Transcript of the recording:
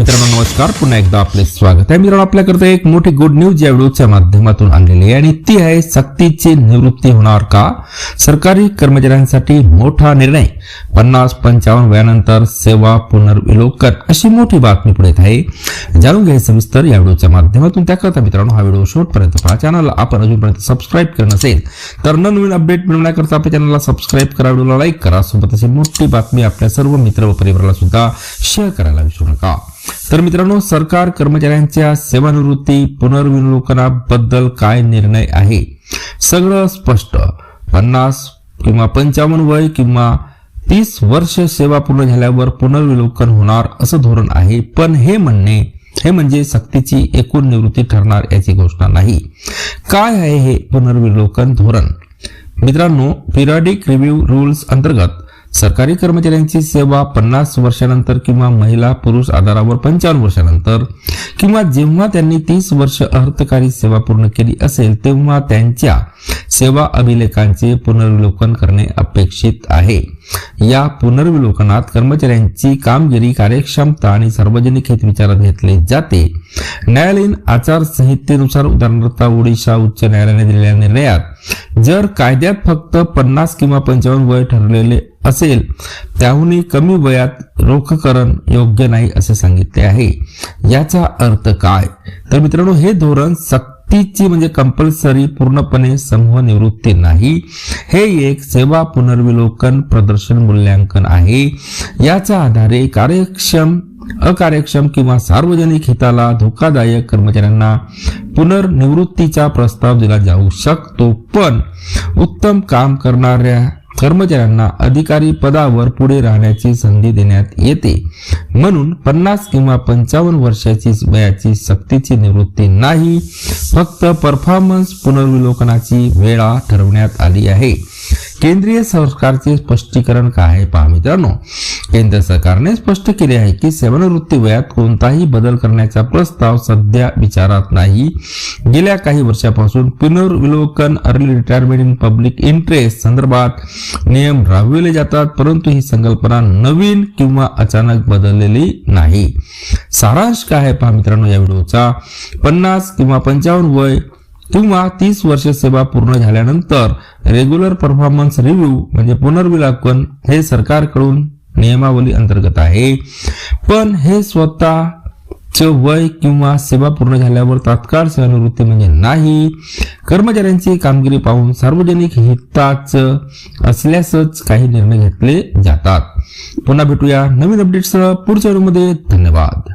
मित्रांनो नमस्कार. पुन्हा एकदा आपले स्वागत आहे. मित्रांनो आपल्याकरता एक मोठी गुड न्यूज या व्हिडिओच्या माध्यमातून आणलेली आहे. आणि ती आहे सक्तीची निवृत्ती होणार का? सरकारी कर्मचाऱ्यांसाठी मोठा निर्णय. पन्नास पंचावन्न वयानंतर सेवा पुनर्विलोकन अशी मोठी बातमी पुढे येत आहे. जाणून घ्यायचं सविस्तर या व्हिडिओच्या माध्यमातून. त्याकरता मित्रांनो हा व्हिडिओ शेवटपर्यंत पहा. चॅनलला आपण अजूनपर्यंत सबस्क्राईब करणं नसेल तर नवीन अपडेट मिळवण्याकरता आपल्या चॅनलला सबस्क्राईब करा व्हिडिओला लाईक करा. सोबत अशी मोठी बातमी आपल्या सर्व मित्र व परिवाराला सुद्धा शेअर करायला विसरू नका. तर मित्रांनो सरकार कर्मचाऱ्यांच्या सेवानिवृत्ती पुनर्विलोकनाबद्दल काय निर्णय आहे? सगळं स्पष्ट. पन्नास किंवा पंचावन्न वय किंवा तीस वर्ष सेवा पूर्ण झाल्यावर पुनर्विलोकन होणार असं धोरण आहे. पण हे म्हणणे हे म्हणजे सक्तीची एकूण निवृत्ती ठरणार याची घोषणा नाही. काय आहे हे पुनर्विलोकन धोरण? मित्रांनो पिरियडिक रिव्ह्यू रूल्स अंतर्गत सरकारी कर्मचाऱ्यांची सेवा पन्नास वर्षानंतर किंवा महिला पुरुष आधारावर पंचावन्न वर्षानंतर किंवा जेव्हा त्यांनी तीस वर्ष अर्थकारी सेवा पूर्ण केली असेल तेव्हा त्यांच्या सेवा अभिलेखांचे पुनर्विलोकन करणे अपेक्षित आहे. या पुनर्विलोकनात कर्मचाऱ्यांची कामगिरी कार्यक्षमता आणि सार्वजनिक हित विचारात घेतले जाते. न्यायालयीन आचारसंहितेनुसार उदाहरणार्थ ओडिशा उच्च न्यायालयाने दिलेल्या निर्णयात जर कायद्यात फक्त पन्नास किंवा पंचावन्न वय ठरलेले असेल त्याहूनही कमी वयात रोखकरण योग्य नाही असे सांगितले आहे. याचा अर्थ काय? तर मित्रांनो हे धोरण सक्तीची म्हणजे कंपल्सरी पूर्णपणे समूह निवृत्ती नाही. हे एक सेवा पुनर्विलोकन प्रदर्शन मूल्यांकन आहे. याच्या आधारे कार्यक्षम अकार्यक्षम किंवा सार्वजनिक हिताला धोकादायक कर्मचाऱ्यांना पुनर्निवृत्तीचा प्रस्ताव दिला जाऊ शकतो. पण उत्तम काम करणाऱ्या कर्मचाऱ्यांना अधिकारी पदावर पुढे राहण्याची संधी देण्यात येते. म्हणून पन्नास किंवा पंचावन्न वर्षाची वयाची सक्तीची निवृत्ती नाही. फक्त परफॉर्मन्स पुनर्विलोकनाची वेळा ठरवण्यात आली आहे. केंद्रीय सरकारचे स्पष्टीकरण काय आहे पहा मित्रांनो. केंद्र सरकारने स्पष्ट केले आहे की सेवानिवृत्ती वयात कोणताही बदल करण्याचा प्रस्ताव सध्या विचारात नाही. गेल्या काही वर्षापासून पुनर्विलोकन early retirement in public interest संदर्भात नियम राबविले जातात परंतु ही संकल्पना नवीन किंवा अचानक बदललेली नाही. सारांश काय आहे पहा मित्रांनो या व्हिडिओचा. पन्नास किंवा पंचावन्न वय किंवा तीस वर्ष सेवा पूर्ण झाल्यानंतर रेग्युलर परफॉर्मन्स रिव्ह्यू म्हणजे पुनर्विलोकन हे सरकारकडून नियमावली अंतर्गत आहे. पण हे स्वतः वय किंवा सेवा पूर्ण झाल्यावर तात्काळ सेवानिवृत्ती म्हणजे नाही. कर्मचाऱ्यांची कामगिरी पाहून सार्वजनिक हिताच असल्यासच काही निर्णय घेतले जातात. पुन्हा भेटूया नवीन अपडेटसह पुढच्या व्हिडिओमध्ये धन्यवाद.